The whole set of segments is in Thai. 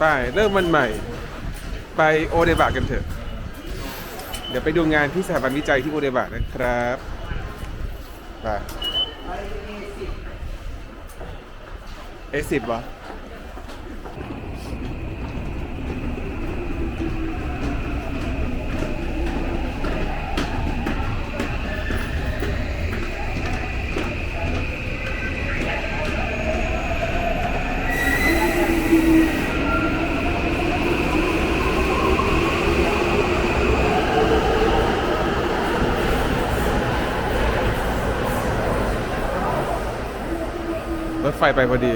ไปเริ่มวันใหม่ ไปโอเดบะกันเถอะ เดี๋ยวไปดูงานที่สถาบันวิจัยที่โอเดบะนะครับไปเอสิบวะ รถไฟไปพอดี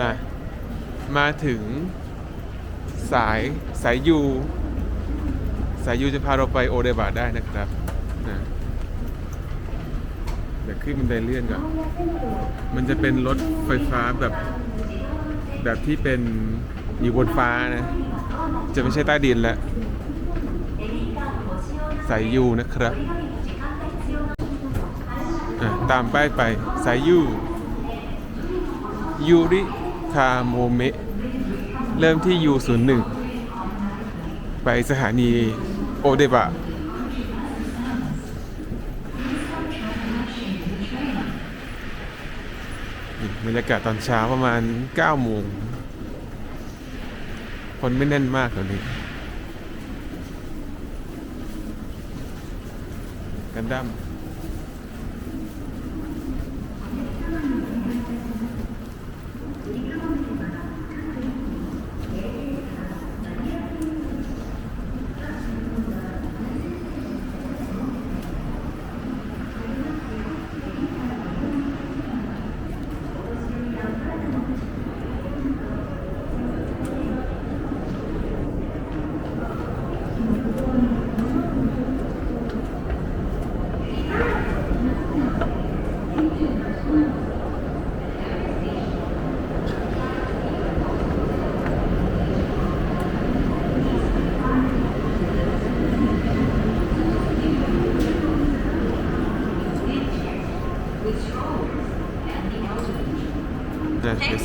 มา มาถึงสายสายยู สายยูจะพาเราไปโอเดบะได้นะครับนะเดี๋ยวขึ้นบันไดเลื่อนก่อน มันจะเป็นรถไฟฟ้าแบบ แบบที่เป็นอยู่บนฟ้านะ จะไม่ใช่ใต้ดินแล้ว สายยูนะครับ ตามป้ายไปสายยู ยูริคาโมเมะ เริ่มที่ยูศูนย์หนึ่งไปสถานีโอเดบะบรรยากาศตอนเช้าประมาณ 9 โมง คนไม่แน่นมากตอนนี้กันดั้ม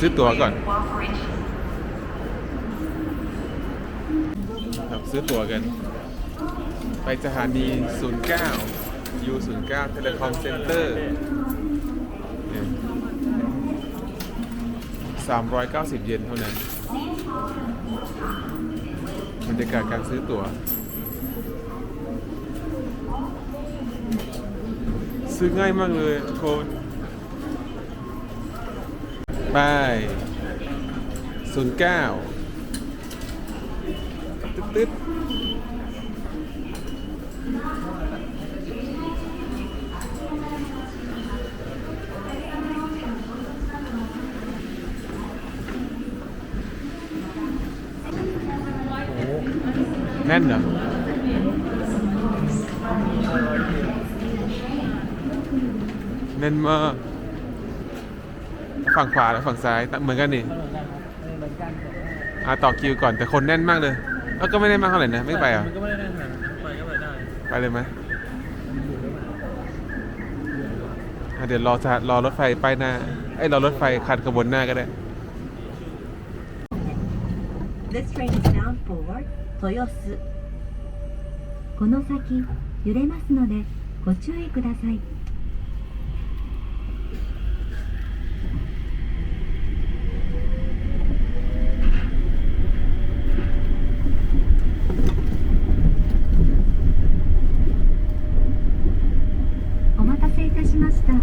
ซื้อตั๋วก่อนครับซื้อตั๋วกัน ไปสถานี 09 U 09 Telecom Center 390 เยนเท่านั้นบรรยากาศการซื้อตั๋ว ซื้อง่ายมากเลยทุกคน ไปศูนย์เก้าตึ๊ดตึ๊ดแน่นเหรอ แน่นมาก ฝั่งขวาและฝั่งซ้ายเหมือนกันนี่อ่าต่อคิวก่อนแต่คนแน่นมากเลยแล้วก็ไม่ได้มากเท่าไหร่นะ ไม่ไปอ่ะ มันก็ไม่ได้แน่นขนาดนั้นไปก็ไปได้ ไปเลยไหมอ่ะเดี๋ยวรอจะรอรถไฟป้ายหน้าไอ้ยรอรถไฟคันขบวนหน้าก็ได้ This train is bound for 豊洲この先揺れますのでご注意ください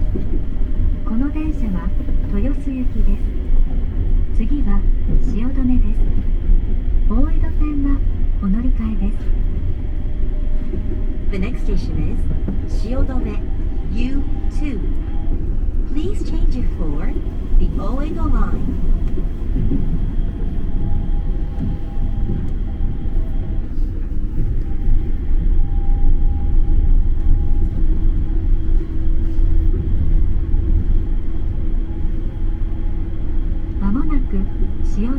この電車は豊洲行きです次は汐留です大江戸線はお乗り換えです The next station is 汐留 U2 Please change it for the 大江戸 line 汐留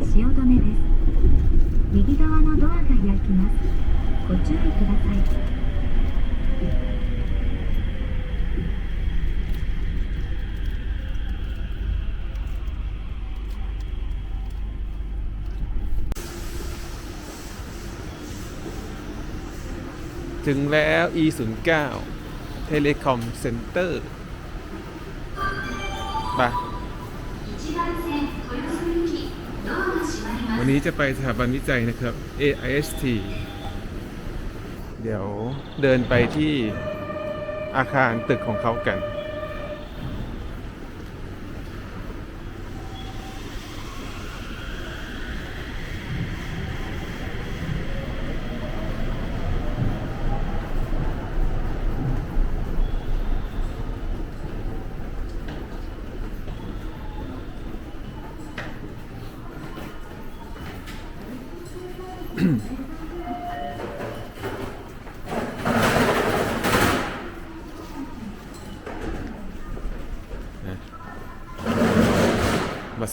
汐留です右側のドアが開きますご注意くださいถึงแล้ว e09 Telecom Center ไป วันนี้จะไปสถาบันวิจัยนะครับ AIST เดี๋ยวเดินไปที่อาคารตึกของเขากัน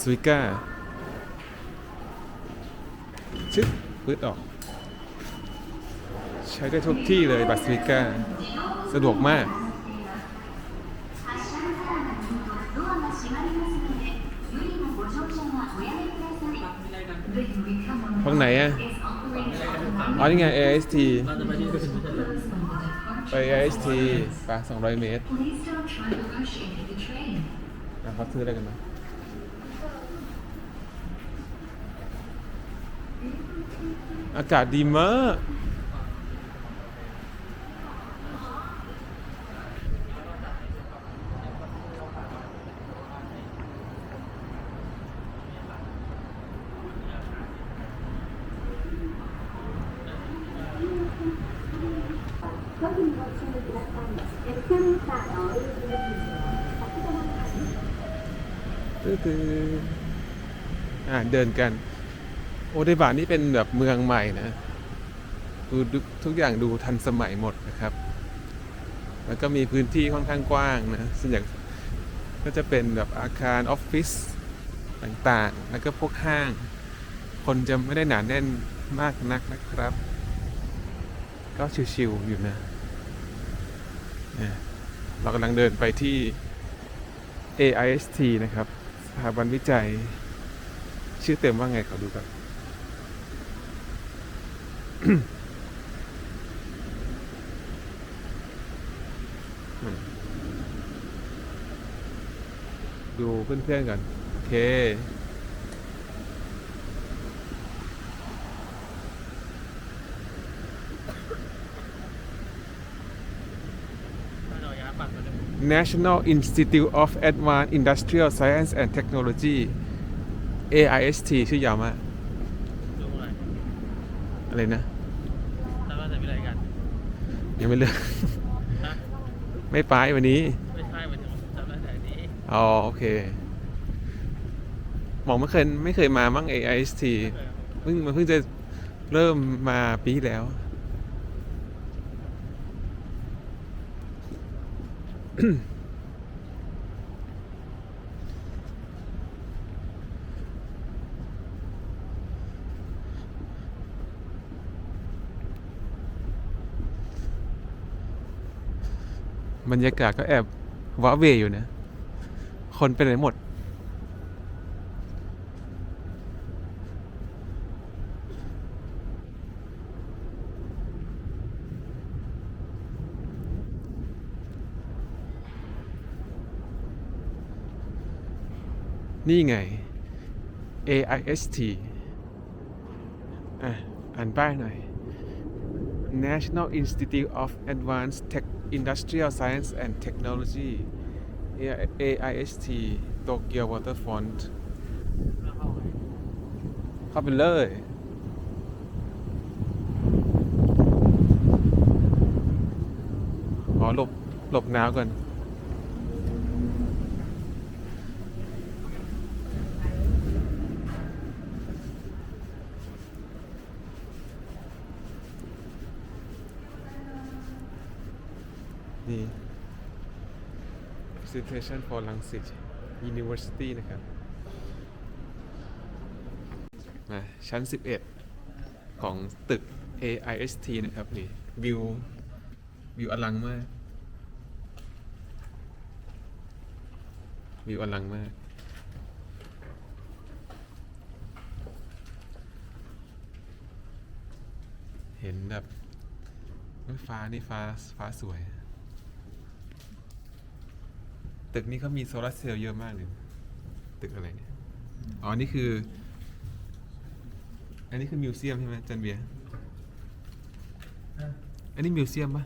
สวิก้าชึบปืดออก ใช้ได้ทุกที่เลยบัตรสวิก้าสะดวกมากห้องไหนอะอ๋อนี่ไง AST ไปที่อื่นไม่ใช่เหรอไป AIST ไป200 เมตรนะครับซื้ออะไรกันนะ อากาศดีมากตื้อตื้ออ่าเดินกัน โอเดบานี่เป็นแบบเมืองใหม่นะดูทุกอย่างดูทันสมัยหมดนะครับ แล้วก็มีพื้นที่ค่อนข้างกว้างนะส่วนใหญ่ก็จะเป็นแบบอาคารออฟฟิศต่างๆ แล้วก็พวกห้าง คนจะไม่ได้หนาแน่นมากนักนะครับ ก็ชิวๆอยู่นะเรากำลังเดินไปที่ AIST นะครับ สถาบันวิจัย ชื่อเต็มว่าไงเขอดูครับ ดูเพื่อนๆก่อนโอเคถ้าเราย้ายปัดมาเลย National Institute of Advanced Industrial Science and Technology AIST ชื่อยาวมากดูอะไรอะไรนะ แล้วก็จะมีอะไรกัน ยังไม่เลือกฮะไม่ไปวันนี้ ไม่ใช่หมายถึงจำได้แต่นี้อ๋อโอเคหมองไม่เคยไม่เคยมามั่ง AIST เออเพิ่งมันเพิ่งจะเริ่มมาปีที่แล้ว บรรยากาศก็แอบว้าเวอยู่นะ คนไปไหนหมด นี่ไง AIST อะ อ่านป้ายหน่อย National Institute of Advanced Tech Industrial Science and Technology AIST Tokyo Waterfront แล้วเข้าไง เข้าไปเลย อ๋อ หลบ หลบหนาวก่อน นี่ presentation for ลังสิต University นะครับ มาชั้น 11 ของตึก AIST นะครับนี่วิววิวอลังมาก วิวอลังมาก เห็นแบบฟ้านี่ฟ้าฟ้าสวย ตึกนี้เขามีโซลาร์เซลล์เยอะมากเลย ตึกอะไรเนี่ย อ๋อ นี่คือ อันนี้คือมิวเซียมใช่ไหมจันเบียร์อันนี้มิวเซียมปะ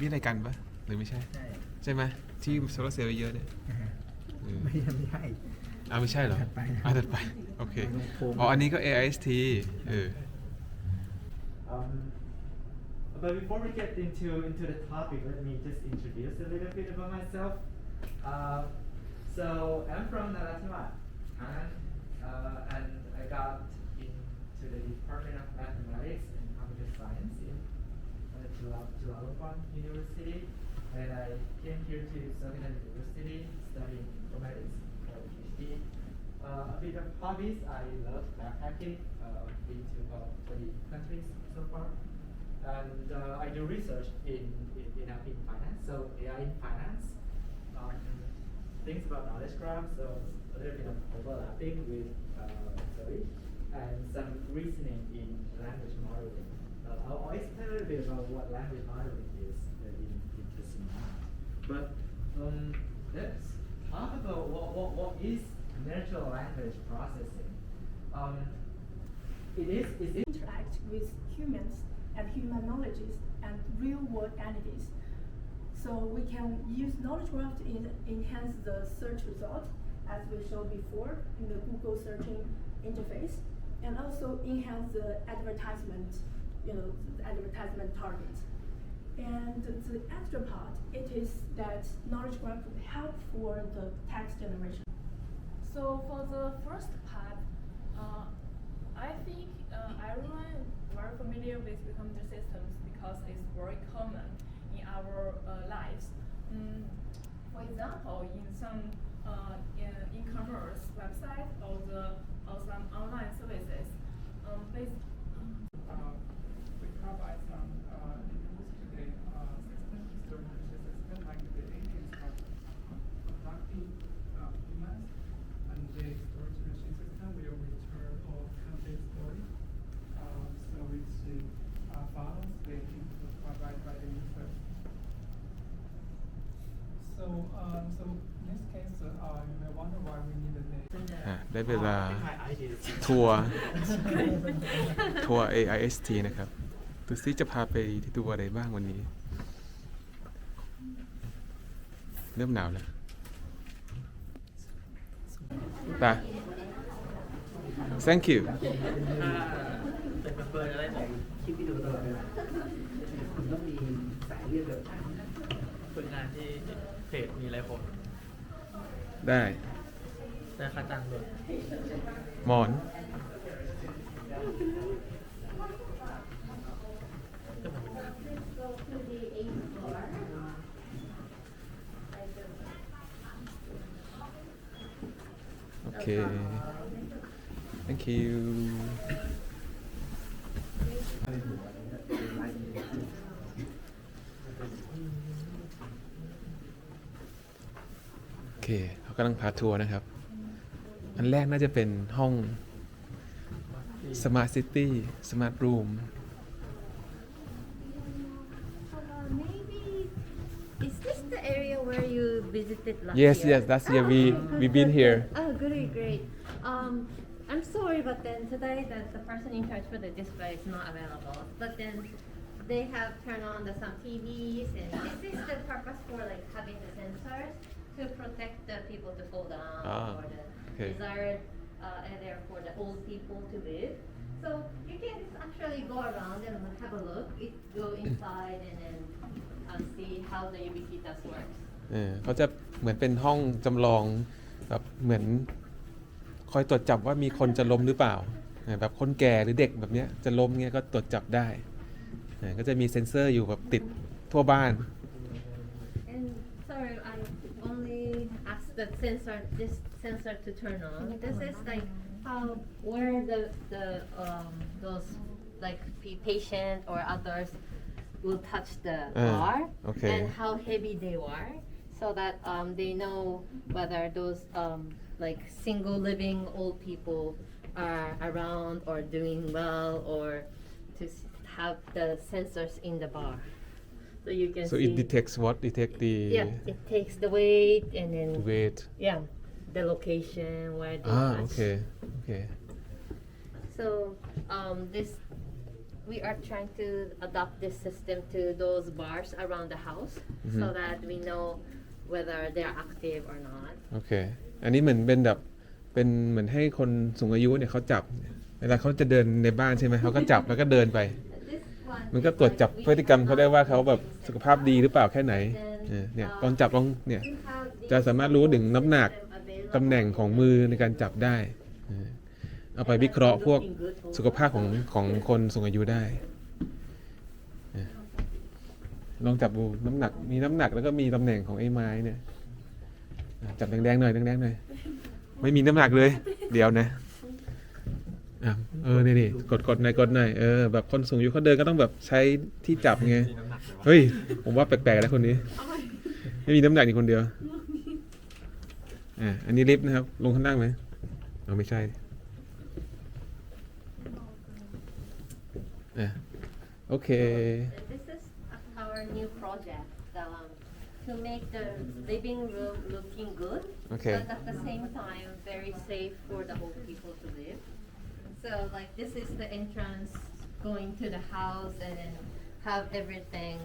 วิทยากันปะหรือไม่ใช่ใช่ ใช่ไหมที่โซลาร์เซลล์เยอะเนี่ยเออไม่ใช่ไม่ใช่ อ่าไม่ใช่เหรอถัดไปอ่าถัดไป โอเค อ๋อ อันนี้ก็ AIST เออ Um, but before we get into into the topic, let me just introduce a little bit about myself. Uh, so I'm from Narasimha, and uh, and I got into the Department of Mathematics and Computer Science in uh, Chula- Chulalongkorn University, and I came here to Southern University studying informatics for a PhD. Uh, a bit of hobbies, I love backpacking, uh, been to about 20 countries so far. And uh, I do research in, in, in, uh, in finance, so AI in finance. Things about knowledge graph, so a little bit of overlapping with uh, and some reasoning in language modeling. Uh, I'll, explain a little bit about what language modeling is in, in just a moment. But um, let's talk about what, what, what is natural language processing. Um, it is, is it interact with humans and human knowledges and real world entities. So we can use knowledge graph to en- enhance the search result as we showed before in the Google searching interface and also enhance the advertisement, you know, advertisement target. And the extra part, it is that knowledge graph would help for the text generation. So for the first part, uh, I think uh, everyone very familiar with the computer systems because it's very common our uh, lives. Mm, for example, in some uh, in e-commerce website or the or some online services, um, based, Uh, we provide some ได้เวลา I think my idea is ทัวร์ทัวร์ AIST นะครับดูซิจะพาไปที่ตัวอะไรบ้างวันนี้ เริ่มหนาวแล้วไป thank you ถ้าเป็นเพื่อนๆจะได้บอกคลิปวิดีโอตลอดเวลาคุณต้องมีสายเลือดแบบฝึกงานที่เพจมีไรผมได้ ได้ค่าจ้างด้วยหมอน โอเค thank you โอเคเขากำลังพาทัวร์นะครับ นแรกน่าจะเป็นห้อง Smart City Smart Room Uh, maybe is this the area where you visited last yes year? yes last year we Oh, we been here Oh, great, great. Um, I'm sorry, but then today the, the person in charge for the display is not available. But then they have turned on the some TVs, and this is the purpose for like having the sensors to protect the people to fall down Ah, or the okay. desired uh, area for the old people to live. So you can just actually go around and have a look. It, go inside and then um, see how the Ubiquitous works. เออเขาจะเหมือนเป็นห้องจำลองแบบเหมือนคอยตรวจจับว่ามีคนจะล้มหรือเปล่าเออแบบคนแก่หรือเด็กแบบเนี้ยจะล้มเงี้ยก็ตรวจจับได้เออก็จะมีเซ็นเซอร์อยู่แบบติดทั่วบ้าน And sorry, I only asked the sensor, this sensor to turn on. This is like how, where the, the, um, those, like pa- patient or others will touch the Uh, bar. okay. And how heavy they are, so that, um, they know whether those, um, like single living old people are around or doing well or to s- have the sensors in the bar, so you can so see. it detects what detect the yeah, it takes the weight and then weight yeah, the location where they อ่า touch. โอเคโอเค So um, this we are trying to adopt this system to those bars around the house so Mhm. that we know whether they're active or not. โอเค อันนี้เหมือนเป็นแบบเป็นเหมือนให้คนสูงอายุเนี่ยเขาจับ เวลาเขาจะเดินในบ้านใช่ไหมเขาก็จับแล้วก็เดินไป This one มันก็ is ตรวจ like จับ we พฤติกรรมเขาได้ว่า have เขาแบบสุขภาพดีหรือเปล่าแค่ไหนเออเนี่ยลองจับลองเนี่ย we have these จะสามารถรู้ถึงน้ำหนัก system available ตำแหน่งของมือในการจับได้เออเอาไปวิเคราะห์พวกสุขภาพของของคนสูงอายุได้เออลองจับดูน้ำหนักมีน้ำหนักแล้วก็มีตำแหน่งของไอ้ไม้เนี่ยอะจับแดงๆหน่อยแดงๆหน่อยไม่มีน้ำหนักเลย เดี๋ยวนะอะ เออนี่นี่กดกดหน่อยกดหน่อยเออแบบคนสูงอายุเขาเดินก็ต้องแบบใช้ที่จับไงเฮ้ย ผมว่าแปลกๆแล้วคนนี้ ไม่มีน้ำหนักอยู่คนเดียวอ่าอันนี้ลิฟต์นะครับ ลงข้างล่างไหมเอาไม่ใช่อ่าโอเค This is our new project um, to make the living room looking good, Okay. but at the same time very safe for the old people to live. So like this is the entrance going to the house and then have everything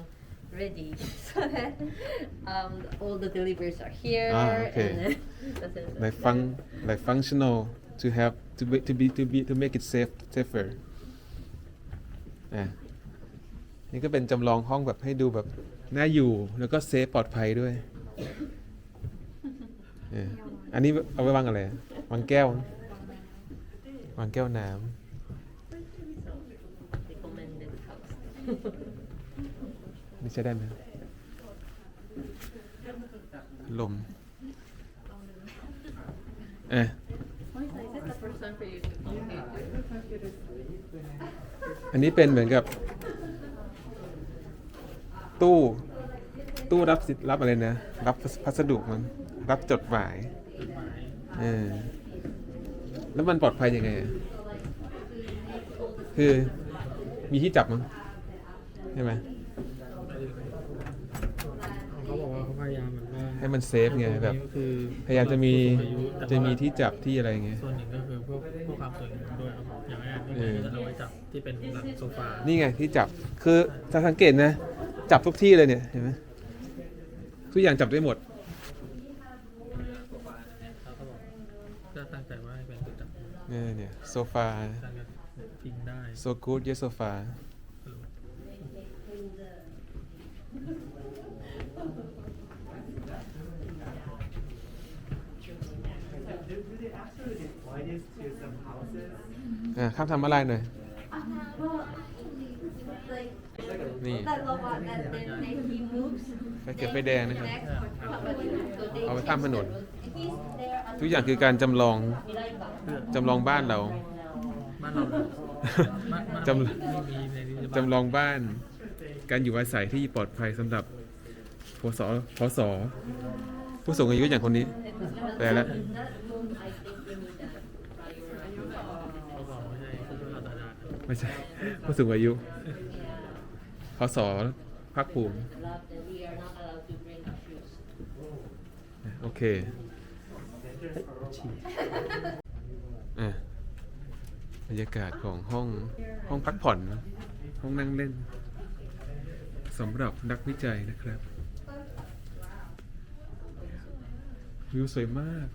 ready so that um, all the deliveries are here Ah, okay. and then the sensors like there. fun like functional to have to be to be to be to make it safe safer อ่านี่ก็เป็นจำลองห้องแบบให้ดูแบบน่าอยู่แล้วก็เซฟปลอดภัยด้วยเอออันนี้เอาไว้วางอะไรอะวางแก้ว วางแก้วน้ำนี่ใช้ได้ไหมลมเอะอันนี้เป็นเหมือนกับ ตู้ ตู้รับสิรับอะไรนะ รับพัสดุมัน รับจดหมายเออ แล้วมันปลอดภัยยังไงอะคือมีที่จับมั้งใช่ไหมเขาบอกว่าเขาพยายามแบบว่าให้มันเซฟไงแบบ ก็คือพยายามจะมีผู้สูงอายุแต่จะว่ามีที่จับที่อะไรเงี้ยส่วนหนึ่งก็คือพวกพวกความสวยงามด้วยครับผมอย่างแรกก็เอคืออจะเอาไว้จับที่เป็นหลังโซฟานี่ไงที่จับคือถ้าสังเกตนะ จับทุกที่เลยเนี่ยเห็นไหมทุกอย่างจับได้หมด เนี่ยเนี่ยโซฟาตั้งกันพิงได้ so good yes sofa Do, do they actually deploy this to some houses? อะข้ามทำอะไรหน่อย Well, actually, like นี่ that robot that then they, he moves. ไฟเขียวไฟแดงนะครับ Next for somebody, so they เอาไปข้ามถนน He's there at ทุกอย่างคือการจำลอง Mirai จำลองบ้านเรา บ้านเราบ้านบ้านจำ ไม่มีในนี้จำลองบ้าน การอยู่อาศัยที่ปลอดภัยสำหรับพศพศผู้สูงอายุอย่างคนนี้แต่ละ That room, I think we need a prior. เขาบอกไม่ใช่คือเราตาดาไม่ใช่ ผู้สูงอายุพศภาคภูมิ Love that we are not allowed to bring our shoes. โอเค อะบรรยากาศของห้องห้องพักผ่อนนะห้องนั่งเล่นสำหรับนักวิจัยนะครับวิวสวยมาก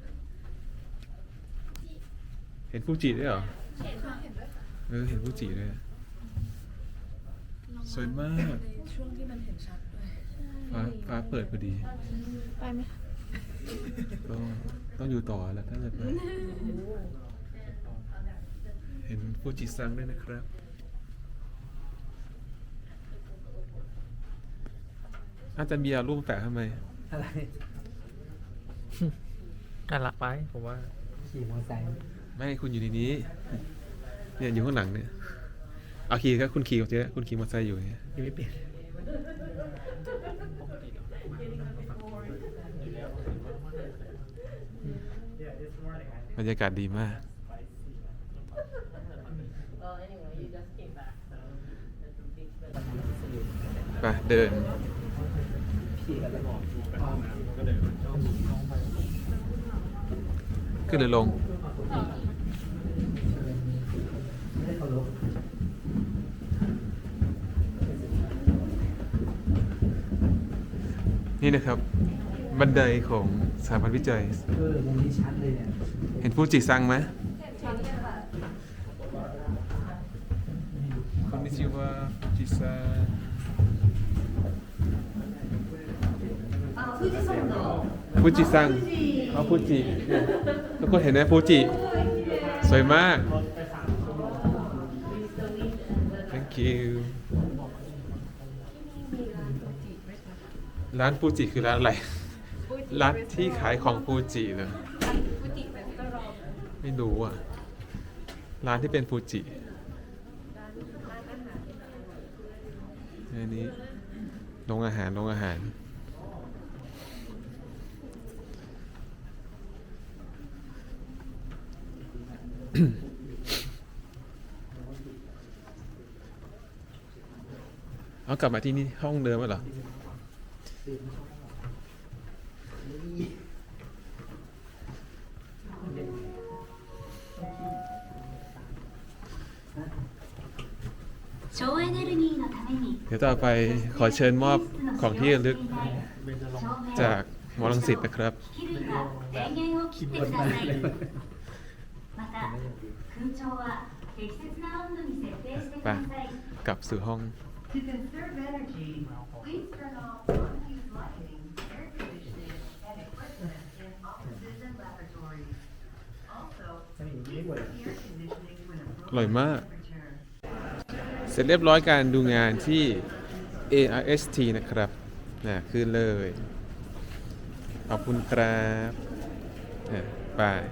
เห็นฟูจิด้วยเหรอเออเห็นฟูจิด้วยอะสวยมากช่วงที่มันเห็นชัดด้วยฟ้าฟ้าเปิดพอดี ไปไหมก็ ต้องอยู่ต่อแล้วถ้าเกิดว่าเห็นฟูจิซังด้วยนะครับอาจารย์เบียร์รูปมแปะทำไม อะไรน่ารักไปผมว่า ขี่มอเตอร์ไซค์ไม่คุณอยู่ในนี้ เนี่ยอยู่ข้างหลังเนี่ยเอาขี่ก็คุณขี่กับเจ๊คุณขี่มอเตอร์ไซค์อยู่เนี่ย ยังไม่เปลี่ยน Yeah, this morning I บรรยากาศดีมาก ไปเดิน ขึ้นหรือลง นี่นะครับ บันไดของสถาบันวิจัย เออมุมนี้ชัดเลยเนี่ย เห็นฟูจิซังไหมฟูจิซังจิซังเขาฟูจิทุกคนเห็นไหมฟูจิ สวยมาก thank you ร้านฟูจิคือร้านอะไร ร้านที่ขายของฟูจิเหรอ ไม่รู้อะ ร้านที่เป็นฟูจิอันนี้โรงอาหารโรงอาหารเอากลับมาที่นี่ห้องเดิมเหรอ เดี๋ยวต่อไปขอเชิญมอบของที่ระลึกจากหมอลังสิตนะครับ ไปกลับสู่ห้อง อร่อยมาก เสร็จเรียบร้อยการดูงานที่ ARST นะครับนะขึ้นเลย ขอบคุณครับอ่บาย